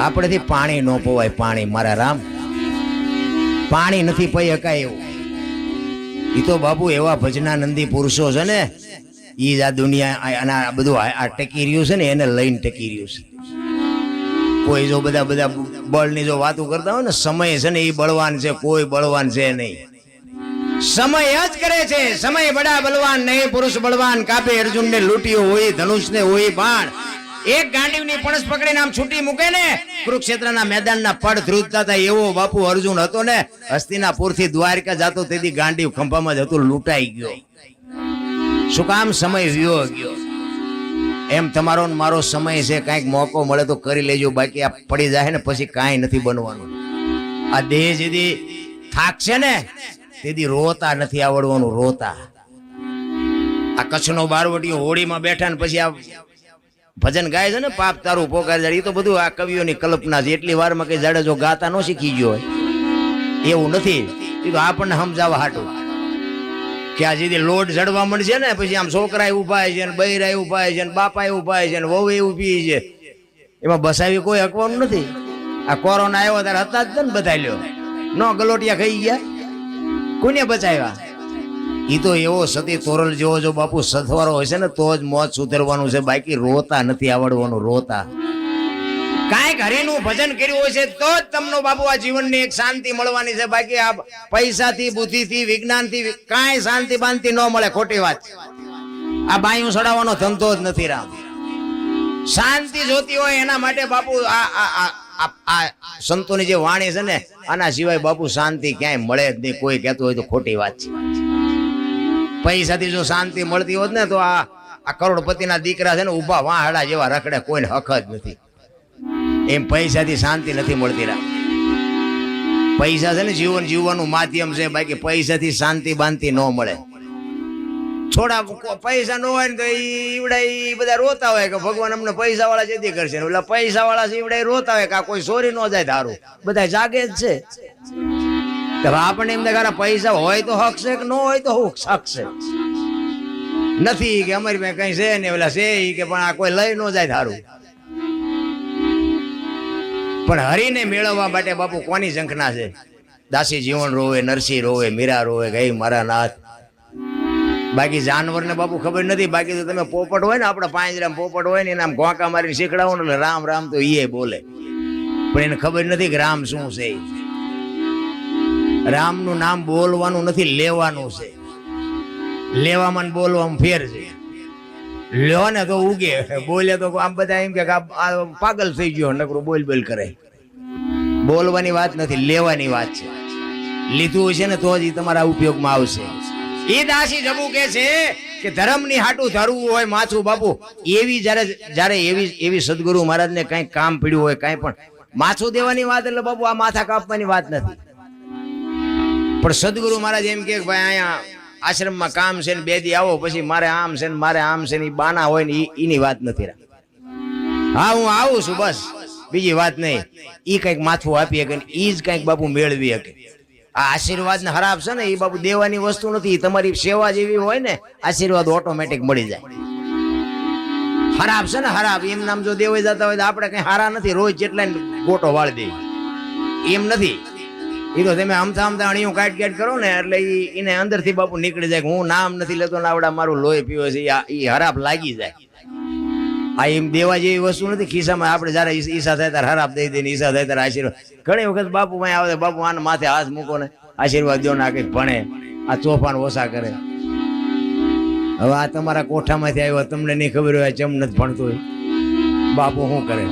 આપણેથી પાણી ન પોવાય, પાણી મારા રામ. પાણી નથી પઈ શકાય એવું. એ તો બાપુ એવા ભજનાનંદી પુરુષો છે ને એ જ આ દુનિયા અને આ બધું આ ટકી રહ્યું છે ને, એને લઈને ટકી રહ્યું છે. કોઈ જો બધા બધા બળની જો વાતો કરતા હોય ને, સમય છે ને એ બળવાન છે, કોઈ બળવાન છે નહીં. સમય જ કરે છે, સમય બડા બળવાન નહીં, પુરુષ બળવાન. કાપે અર્જુન ને લૂંટ્યો હોય ધનુષ ને હોય, બાણ. એક ગાંડીવની પણસ પકડીને આમ છૂટી મૂકે ને, કુરુક્ષેત્રના મેદાનના પડ ધ્રુજતા હતા, એવો બાપુ અર્જુન હતો ને હસ્તિનાપુરથી દ્વારકા જતો, તેથી ગાંડીવ ખંભામાં જ લૂંટાઈ ગયો. શું કામ સમય વ્યો ગયો એમ તમારો મારો સમય છે, કાંઈક મોકો મળે તો કરી લેજો, બાકી આ પડી જાય ને, પછી કાંઈ નથી બનવાનું. આ દેહ જેથી થાકશે ને, તેથી રોતા નથી આવડવાનું, રોતા. આ કચ્છનો બારવટીઓ હોળીમાં બેઠા ને પછી આ ભજન ગાય છે ને, પાપ તારું પોકાર જાય એ તો બધું આ કવિઓની કલ્પના છે. એટલી વારમાં કઈ જાડે જો ગાતા ન શીખી ગયો હોય. એવું નથી. એ તો આપણને સમજાવવા હાટું. કે આ જેથી લોટ જડવા મળશે ને, પછી આમ છોકરા ઊભા છે ને બૈરા ઊભા છે ને બાપા ઊભા છે ને વહુ ઊભી છે. એમાં બસાવી કોઈ હકવાનું નથી. આ કોરોના આવ્યો ત્યારે હતા જ ને બધા લ્યો. નો ગલોટિયા ખાઈ ગયા. કોને બચાવ્યા? ઈ તો એવો સતી તોરલ જેવો જો બાપુ સથવારો હોય છે ને, તો જ મોત સુધરવાનું છે. બાકી રોતા નથી, આવડવાનું, રોતા. કાંઈક હરેનું ભજન કર્યું હોય છે, તો જ તમને બાપુ આ જીવનની એક શાંતિ મળવાની છે. બાકી આ પૈસાથી, બુદ્ધિથી, વિજ્ઞાનથી કાંઈ શાંતિ બાંતિ ન મળે, ખોટી વાત. આ બાયું સડાવવાનો ધંધો જ નથી રામ. શાંતિ જોતી હોય એના માટે બાપુ આ- આ સંતોની જે વાણી છે ને, આના સિવાય બાપુ શાંતિ ક્યાંય મળે જ નહીં. કોઈ કહેતું હોય તો ખોટી વાત છે. પૈસાથી જો શાંતિ મળતી હોત ને તો આ આ કરોડપતિના દીકરા છે ને ઊભા વાહડા જેવા રખડે, કોઈને હક જ નથી. એમ પૈસાથી શાંતિ નથી મળતી રા. પૈસા છે ને જીવન જીવવાનું માધ્યમ છે, બાકી પૈસાથી શાંતિ બાંતિ ન મળે. થોડા પૈસા ન હોય ને તો ઈવડા ઈ બધા રોતા હોય કે ભગવાન અમને પૈસા વાળા જેથી કરશે ઓલા પૈસા વાળા છે ઈવડા રોતા હોય કે કોઈ ચોરી ન જાય ધારું. બધા જાગે જ છે. આપણને એમ થાય પૈસા હોય તો હક છે કે ન હોય તો હક છે નથી કે અમારી પાસે કઈ છે ને ઓલા છે કે પણ આ કોઈ લઈ ન જાય થારું પણ હરીને મેળવવા માટે બાપુ કોની ઝંખના છે? દાસી જીવન રોવે, નરસિંહ રોવે, મીરા રોવે, ગઈ મારા નાથ. બાકી જાનવરને બાપુ ખબર નથી, બાકી તો તમે પોપટ હોય ને, આપણા રામ પોપટ હોય ને, એના આમ ઘોંકા મારીને શીખડાવો ને રામ રામ તો એ બોલે. પણ એને ખબર નથી કે રામ શું છે. રામનું નામ બોલવાનું નથી, લેવાનું છે. લેવામાં બોલવામાં ફેર છે. લ્યો ને તો ઉગે. બોલે તો આમ બધા એમ કે પાગલ થઈ ગયો નકરું બોલ બોલ કરે. બોલવાની વાત નથી, લેવાની વાત છે. લીધું હશે ને તો જ તમારા ઉપયોગમાં આવશે. એ દાસી જબુ કે છે કે ધર્મની હાટું ધરવું હોય માથું બાપુ, એવી જ્યારે જ્યારે એવી એવી સદગુરુ મહારાજને કાંઈ કામ પડ્યું હોય કાંઈ પણ, માથું દેવાની વાત એટલે બાપુ આ માથા કાપવાની વાત નથી. પણ સદગુરુ મહારાજ એમ કે ભાઈ અહીંયા આશ્રમમાં કામ છે ને બે દી આવો, પછી મારે આમ છે ને મારે આમ છે ને બાના હોય ને એની વાત નથી હા, હું આવું છું બસ. બીજી વાત નહીં. એ કંઈક માથું આપી શકે એ જ કંઈક બાપુ મેળવી શકે. આ આશીર્વાદ ને હરાબ છે ને એ બાપુ દેવાની વસ્તુ નથી. તમારી સેવા જેવી હોય ને, આશીર્વાદ ઓટોમેટિક મળી જાય. હરાબ છે ને હરાબ એમ નામ જો દેવાઈ જતા હોય તો આપણે કઈ હારા નથી. રોજ જેટલા ગોટો વાળી દે. એમ નથી. એ તો તમે આમતા આમતા અણીયું કાટ કાટ કરો ને, એટલે એને અંદરથી બાપુ નીકળી જાય હું નામ નથી લેતો આવડા મારું લોહી પીવે છે આ- હરાપ લાગી જાય. આ એમ દેવા જેવી વસ્તુ નથી, ખિસ્સામાં આપણે જ્યારે ઈસ- થાય ત્યારે હરાપ દઈ દઈને ઈસા થાય ત્યારે આશીર્વાદ. ઘણી વખત બાપુ માં આવે, બાપુ આને માથે હાથ મૂકો ને આશીર્વાદ દો ના કંઈક ભણે, આ તોફાન ઓછા કરે. હવે આ તમારા કોઠામાંથી આવ્યો, તમને નહીં ખબર હોય ચમ નથી ભણતો હોય. બાપુ શું કરે?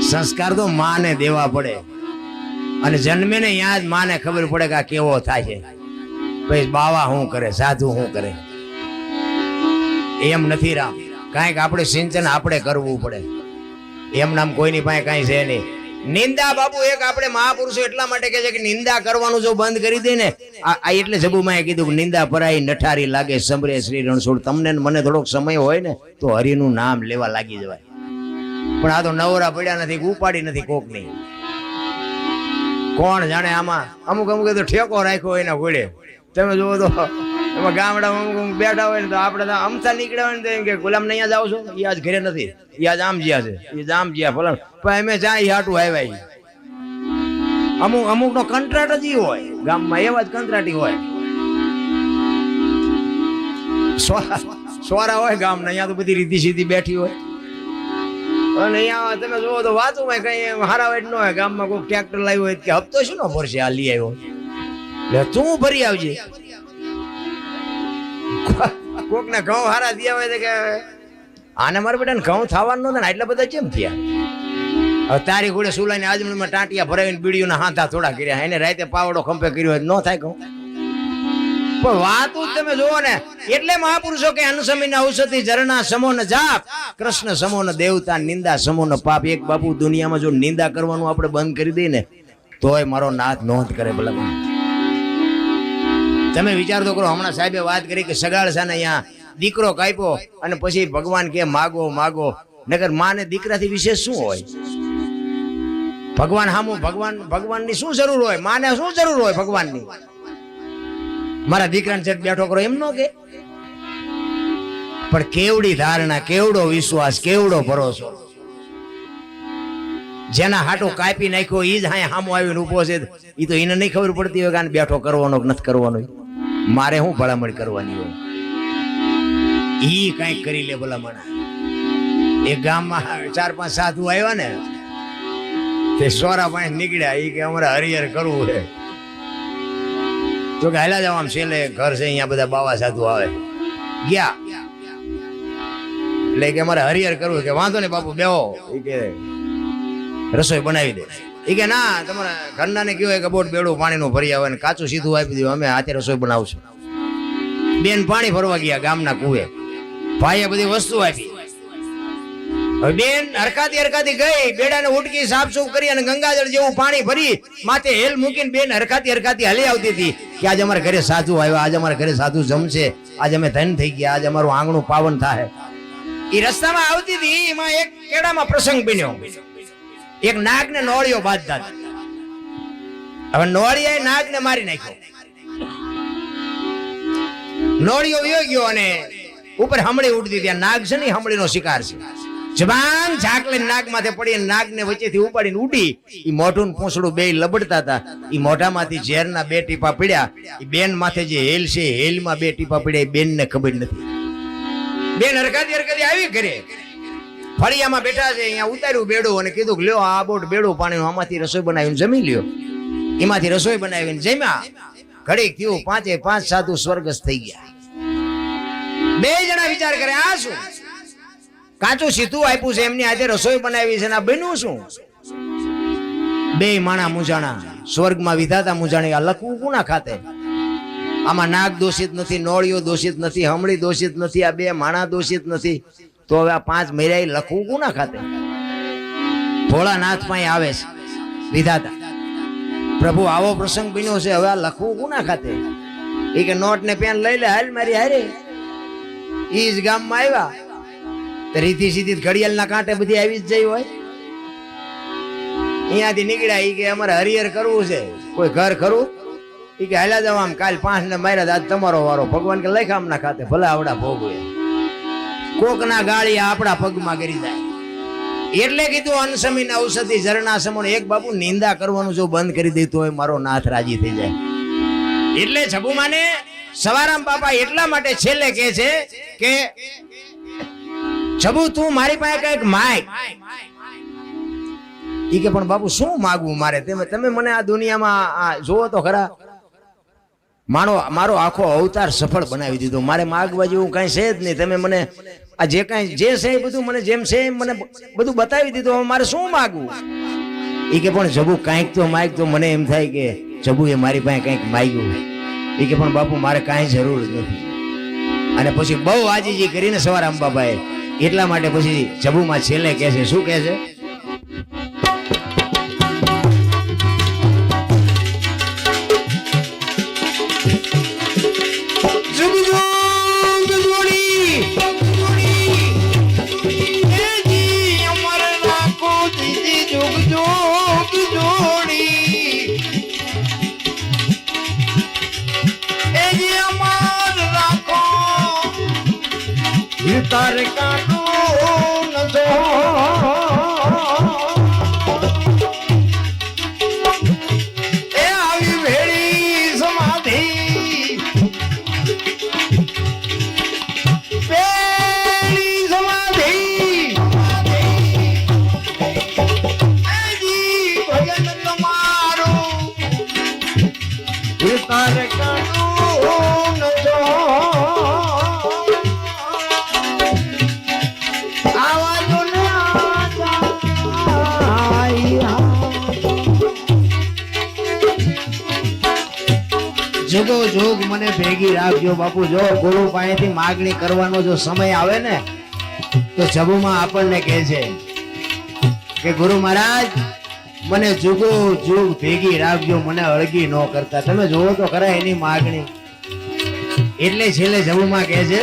સંસ્કાર તો માને, દેવા પડે. અને જન્મે ને ત્યાં જ માને ખબર પડે કે આ કેવો થાય છે. પછી બાવા શું કરે, સાધુ શું કરે? એમ નથી રામ. કાંઈક આપણે સિંચન આપણે કરવું પડે. એમ નામ કોઈની પાસે કાંઈ છે નહીં. નિંદા બાપુ એક આપણે મહાપુરુષો એટલા માટે કહે છે કે નિંદા કરવાનું જો બંધ કરી દે ને, આ એટલે જબુમાએ કીધું કે નિંદા પરાઈ નઠારી લાગે સમરે શ્રી રણછોડ. તમને મને થોડોક સમય હોય ને, તો હરિનું નામ લેવા લાગી જવાય. પણ આ તો નવરા પડ્યા નથી, ઉપાડી નથી કોક નહીં કોણ જાણે આમાં? અમુક અમુક તો ઠેકો રાખ્યો એના ઘોડે. તમે જુઓ તો એમાં ગામડામાં અમુક અમુક બેઠા હોય ને તો આપણે તો અમથા નીકળ્યા હોય ને તો એમ કે, ગુલામ ને અહીંયા જાવ છો? એ આજ ઘરે નથી. એ આજ આમ જ્યાં છે. એ આમ જ્યાં ફલાણ. પણ અમે જ્યાં હાટું આવ્યા. અમુક અમુક નો કંટ્રાટ જ હોય. ગામમાં એવા જ કંટ્રાટી હોય. સોરા હોય ગામના, અહીંયા તો બધી રીતિ સીધી બેઠી હોય. અને અહીંયા તમે જુઓ તો વાતોમાં કઈ એમ હારા વેટ ન હોય. ગામમાં કોઈ ટ્રેક્ટર લાવ્યો હોય કે હપ્તો શું નો ભરશે? આ લઈ આવ્યો. એટલે તું ભરી આવજે. કોક ને ઘઉં હારા દિયા હોય કે આને મારા બેટા ઘઉં થવાનું નહોતા ને એટલા બધા કેમ થયા? તારી ઘોડે સુલાઈને આજમણીમાં ટાંટિયા ભરાવીને બીડીઓના હાથા થોડા કર્યા. એને રાતે પાવડો ખંપે કર્યો હોય ન થાય ઘઉં. પણ વાતું તમે જુઓ ને, એટલે મહાપુરુષો કે અનુસમીન ઔષધિ, ઝરણા સમો ને જાપ, કૃષ્ણ સમો ને દેવતા, નિંદા સમો ને પાપ. એક બાપુ દુનિયામાં જો નિંદા કરવાનું આપણે બંધ કરી દઈએ ને, તોય મારો નાથ નોંધ કરે ભલે તમે વિચાર તો કરો, હમણાં સાહેબે વાત કરી કે સગાળ છે ને અહીંયા દીકરો કાપ્યો અને પછી ભગવાન કે માગો માગો. નગર માને દીકરાથી વિશેષ શું હોય? ભગવાન હામું, ભગવાન, ભગવાનની શું જરૂર હોય? માને શું જરૂર હોય ભગવાનની? મારા દીકરાને સેટ બેઠો કરો એમ નો કે. પણ કેવડી ધારણા, કેવડો વિશ્વાસ, કેવડો ભરોસો. જેના હાટો કાપી નાખ્યો એ જ હાય હામો આવીને ઊભો છે. એ તો એને નહીં ખબર પડતી હોય કે આને બેઠો કરવાનો કે નથી કરવાનો. મારે શું ભલામણ કરવાની હોય? ઈ કંઈક કરી લે ભલામણ. એ ગામમાં ચાર પાંચ સાધુ આવ્યા ને, તે સોરા પાસે નીકળ્યા. એ કે અમારે હરિહર કરવું છે. જો કે હાલા જાવ આમ છેલ્લે ઘર છે અહીંયા બધા બાવા સાધુ આવે. ગયા. એટલે કે અમારે હરિહર કરવું કે વાંધો નહીં બાપુ બેહો. ઈ કે રસોઈ બનાવી દે. એ કે ના તમારા ઘરના ને કહેવાય કે બોટ બેડું પાણીનું ભરી આવે ને કાચું સીધું આપી દીધું અમે હાથે રસોઈ બનાવશું. બેન પાણી ભરવા ગયા ગામના કુએ ભાઈએ બધી વસ્તુ આપી. બેન હરકાતી હરકાતી ગઈ, બેડાને ઉટકી સાફસૂફ કરી અને ગંગાજળ જેવું પાણી ભરી, માથે હેલ મૂકીને બેન હરકાતી હરકાતી હલી આવતી હતી કે આજે અમારા ઘરે સાધુ આવ્યા, આજે અમારા ઘરે સાધુ જમશે, આજે અમે ધન થઈ ગયા, આજે અમારું આંગણું પાવન થાય. એ રસ્તામાં આવતી હતી, એમાં એક કેડામાં પ્રસંગ બન્યો. એક નાગ ને નોળિયો બાંધતા હવે નોળિયાએ નાગ ને મારી નાખ્યો. નોળિયો વ્યો ગયો અને ઉપર હમળી ઉડતી ત્યાં નાગ છે ને હમળીનો શિકાર છે. જબાન ઝાકલી નાગ માથે પડી નાગ ને વચ્ચેથી ઉપાડીને ઉડી. એ મોઢું પૂંછડું બે લબડતા હતા. ઈ મોઢામાંથી ઝેરના બે ટીપા પીડ્યા. એ બેન માથે જે હેલ છે હેલમાં બે ટીપા પીડ્યા. એ બેન ને ખબર નથી. બેન હરકાતી હરકાતી આવી ઘરે. ફળિયામાં બેઠા છે, અહીંયા ઉતાર્યું બેડું અને કીધું કે, લ્યો, આ બોટ બેડું પાણી આમાંથી રસોઈ બનાવીને જમી લ્યો. એમાંથી રસોઈ બનાવીને જમ્યા. ઘડીક થયું, પાંચે પાંચ સાધુ સ્વર્ગસ્થ થઈ ગયા. બે જણા વિચાર કરે આ શું? કાચું સીધું આપ્યું છે, એમની આજે રસોઈ બનાવી છે આ બન્યું શું? બે માણા મુજાણા સ્વર્ગમાં વિધાતા મુજાણી આ લખવું કોના ખાતે? આમાં નાગ દોષિત નથી, નોળિયો દોષિત નથી, હમળી દોષિત નથી, આ બે માણા દોષિત નથી. તો હવે આ પાંચ મર્યા લખવું કોના ખાતે? ભોળાનાથ પાસે આવે છે, વિધાતા. પ્રભુ, આવો પ્રસંગ બન્યો છે, હવે આ લખવું કોના ખાતે? એ કે નોટ ને પેન લઈ લે, હાલ મારી હારે. ઈ જ ગામમાં આવ્યા. રીતિ સીધી ઘડિયાળના કાંટે બધી આવી જ જઈ હોય. અહીંયાથી નીકળ્યા કે અમારે હરિહર કરવું છે. કોઈ ઘર ખરું? એ કે હાલા જાવ કાલ પાંચ ને માર્યા આજ તમારો વારો. ભગવાન કે લખ આમના ખાતે, ભલે આવડા ભોગવે કોકના ગાળી આપણા પગમાં કરી જાય. એટલે કીધું, અનસમીન ઔષધિ ઝરણા એક બાપુ નિંદા કરવાનું જો બંધ કરી દીધું હોય મારો નાથ રાજી થઈ જાય. એટલે છબુમાને સવારામ બાપા એટલા માટે છેલ્લે કહે છે કે તું મારી પાસે કંઈક માય ઈ કે પણ બાપુ શું માગવું મારે? તમે તમે મને આ દુનિયામાં જોવો તો ખરા. મારો મારો આખો અવતાર સફળ બનાવી દીધો. મારે માગવા જેવું કાંઈ છે જ નહીં. તમે મને આ જે કાંઈ જે છે એ બધું મને જેમ છે એમ મને બધું બતાવી દીધું. હવે મારે શું માગવું? એ કે પણ જબુ કાંઈક તો માગ તો મને એમ થાય કે જબુ એ મારી પાસે કંઈક માગ્યું એ કે પણ બાપુ મારે કાંઈ જરૂર નથી. અને પછી બહુ આજીજી કરીને સવાર અંબાબાએ એટલા માટે પછી જબુમાં છેલ્લે કહે છે શું કહે છે? જુગ મને રાખજો બાપુ. જો ગુરુ પાસેથી માગણી કરવાનો જો સમય આવે ને, તો જબુમાં આપણને કહે છે કે, ગુરુ મહારાજ, મને જુગો જુગ ભેગી રાખજો, મને અળગી ન કરતા. તમે જોવો તો ખરા એની માગણી. એટલે છેલ્લે જબુમાં કહે છે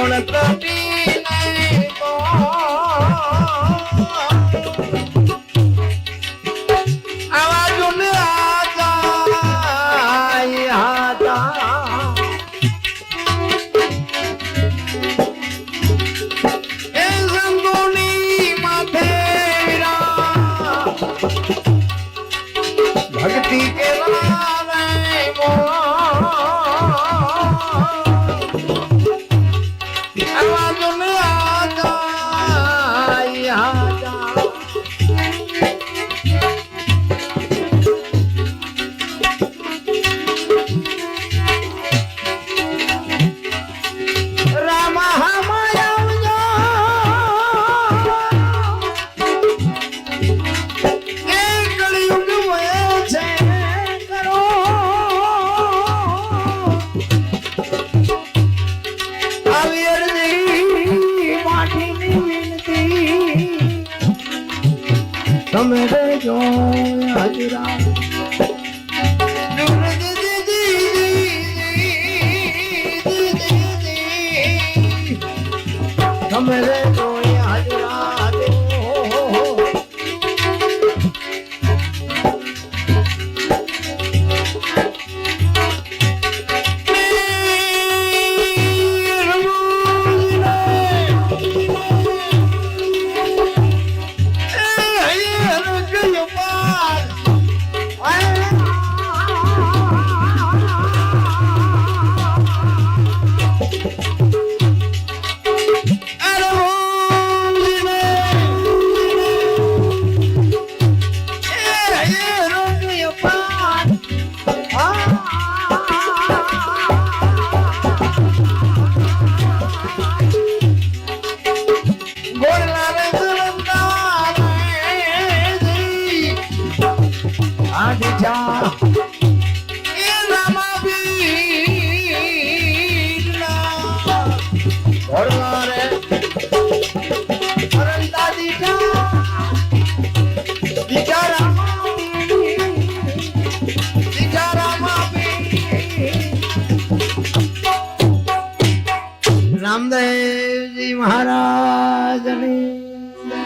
ત્રિગુણ ત્રટીને કો. આવાજોને તમે દેજો આજા